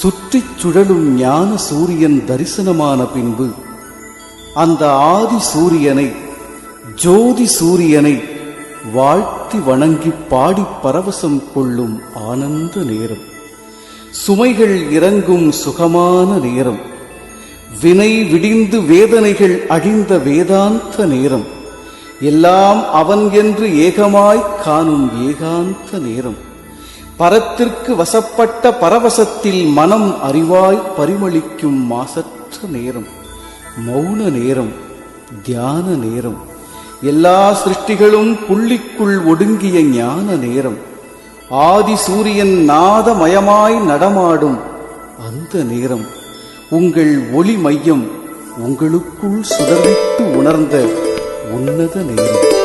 சுற்றிச் சுழலும் ஞான சூரியன் தரிசனமான பின்பு அந்த ஆதி சூரியனை ஜோதி சூரியனை வாழ்த்தி வணங்கி பாடி பரவசம் கொள்ளும் ஆனந்த நேரம். சுமைகள் இறங்கும் சுகமான நேரம். வினை விடிந்து வேதனைகள் அழிந்த வேதாந்த நேரம். எல்லாம் அவன் என்று ஏகமாய்க் காணும் ஏகாந்த நேரம். பரத்திற்கு வசப்பட்ட பரவசத்தில் மனம் அறிவாய் பரிமளிக்கும் மாசற்ற நேரம் மௌன நேரம் தியான நேரம். எல்லா சிருஷ்டிகளும் புள்ளிக்குள் ஒடுங்கிய ஞான நேரம். ஆதி சூரியன் நாதமயமாய் நடமாடும் அந்த நேரம். உங்கள் ஒளி மையம் உங்களுக்குள் சுடர்விட்டு உணர்ந்த உன்னத நேரம்.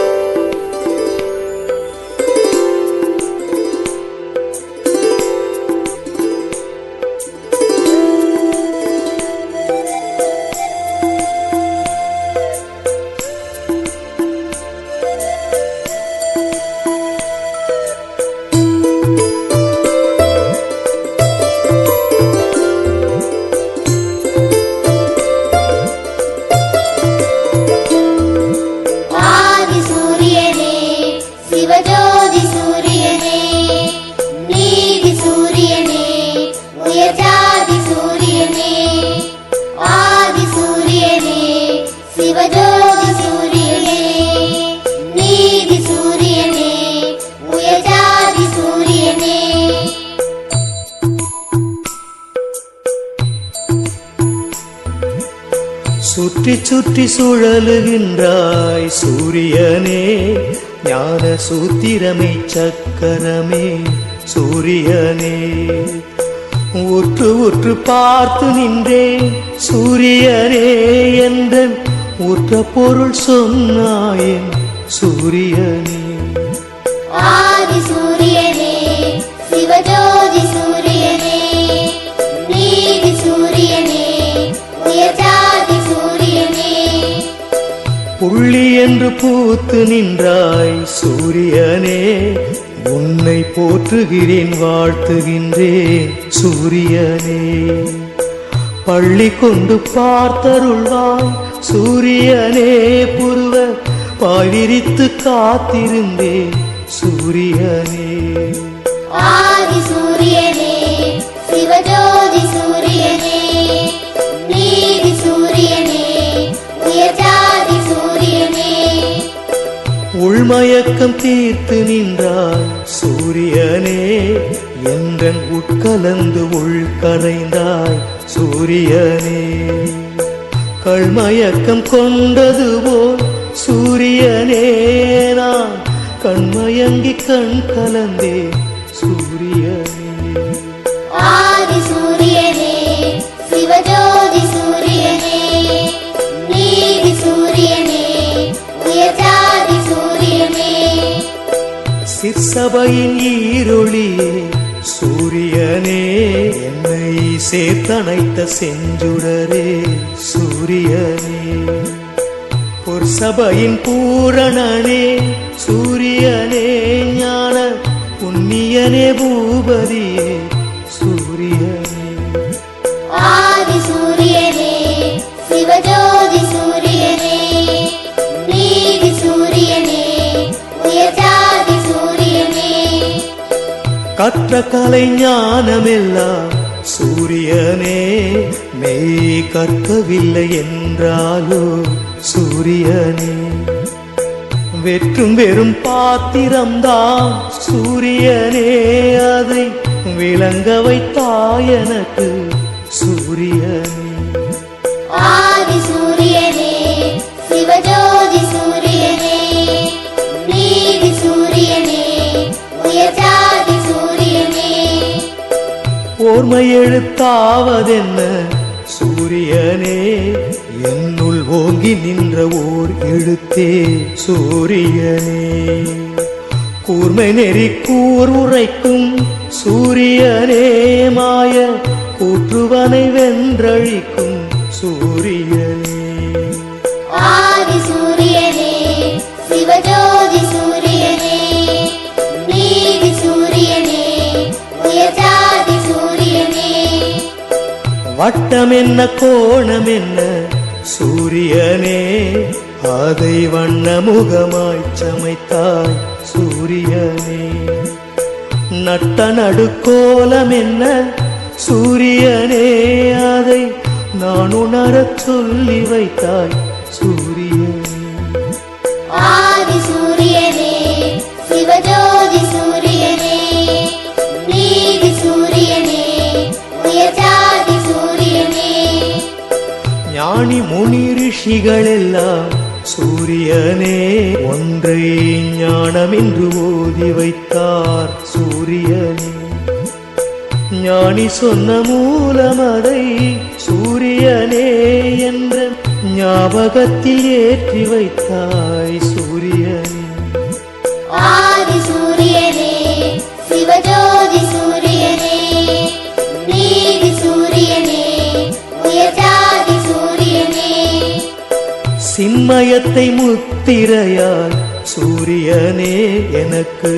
சுற்றி சுற்றி சுழலுகின்றாய் சூரியனே ஞான சூத்திரமை சக்கரமே சூரியனே. உற்று உற்று பார்த்து நின்றேன் சூரியனே என்ற உற்ற பொருள் சொன்னாயேன் சூரியனே. புள்ளி என்று பூத்து நின்றாய் சூரியனே உன்னை போற்றுகிறேன் வாழ்த்துகின்றேன் சூரியனே. பள்ளி கொண்டு பார்த்தருள்வாய் சூரியனே புருவ பாய்விரித்து காத்திருந்தேன் சூரியனே. மயக்கம் தீர்த்து நின்றாய் சூரியனே. என்றன் உட்கலந்து உள்கரைந்தாய் சூரியனே. கள்மயக்கம் கொண்டது போல் சூரியனே. நான் கண்மயங்கி கண் கலந்தே சூரிய சபையின் ஈருளியே சூரியனே என்னை சேர்த்தனைத்த செஞ்சுடரே சூரியனே. பொற்சபையின் பூரணனே சூரியனே ஞான புண்ணியனே பூபதியே. கற்ற கலை ஞானமெல்லாம் சூரியனே மெய் கற்கவில்லை என்றாலோ சூரியனே? வெற்றும் வெறும் பாத்திரம்தான் சூரியனே அதை விளங்க வைத்தாய் எனக்கு. ஓர்மை எழுத்தாவதென்ன? சூரியனே என்னுள் ஓங்கி நின்ற ஓர் எழுத்தே சூரியனே. கூர்மை நெறி கூர் உரைக்கும் சூரியனே மாய கூற்றுவனை வென்றழிக்கும் சூரியனே. வட்டம் என்ன கோணம் என்ன சூரியனே அதை வண்ண முகமாய் சமைத்தாய் சூரியனே. நட்ட நடுக்கோலம் என்ன சூரியனே அதை நான் உணரச் சொல்லி வைத்தாய் சூரியனே. ஞானி முனி ரிஷிகளெல்லாம் சூரியனே ஒன்றை ஞானமென்று ஓதி வைத்தார் சூரியனே. ஞானி சொன்ன மூலம் அதை சூரியனே என்ற ஞாபகத்தில் ஏற்றி வைத்தாய் சூரியனே. ஆதி சூரியனே சிவஜோதி சூரியனே சிம்மயத்தை முத்திரையால் சூரியனே எனக்கு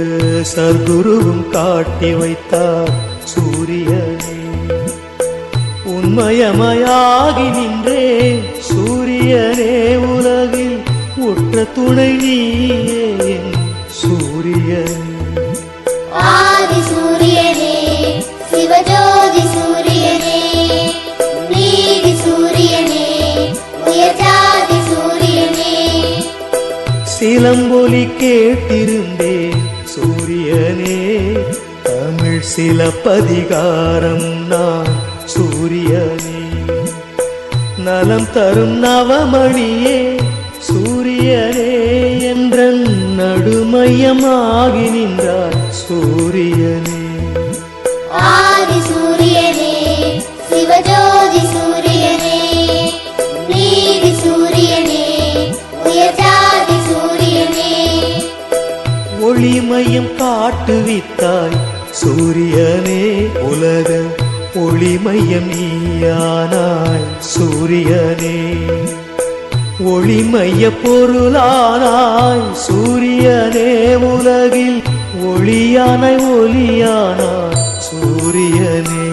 சர்க்குருவும் காட்டி வைத்தார். சூரியனே உண்மயமயாகி நின்றே சூரியனே உலகில் உற்ற துணை நீயே சூரியன். ஆதி சூரியனே சிவஜோதி சூரிய சிலம்பொலி கேட்டிருந்தேன். சூரியனே தமிழ் சிலப்பதிகாரம் நான் சூரியனே. நலம் தரும் நவமணியே சூரியனே என்ற நடுமையமாகி நின்றார் சூரியனே. ஒளிமயம் காட்டுவித்தாய். சூரியனே உலக ஒளிமையம் நீயானாய். சூரியனே ஒளிமைய பொருளானாய். சூரியனே உலகில் ஒளியானாய் ஒளியானாய். சூரியனே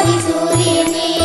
Hari Surya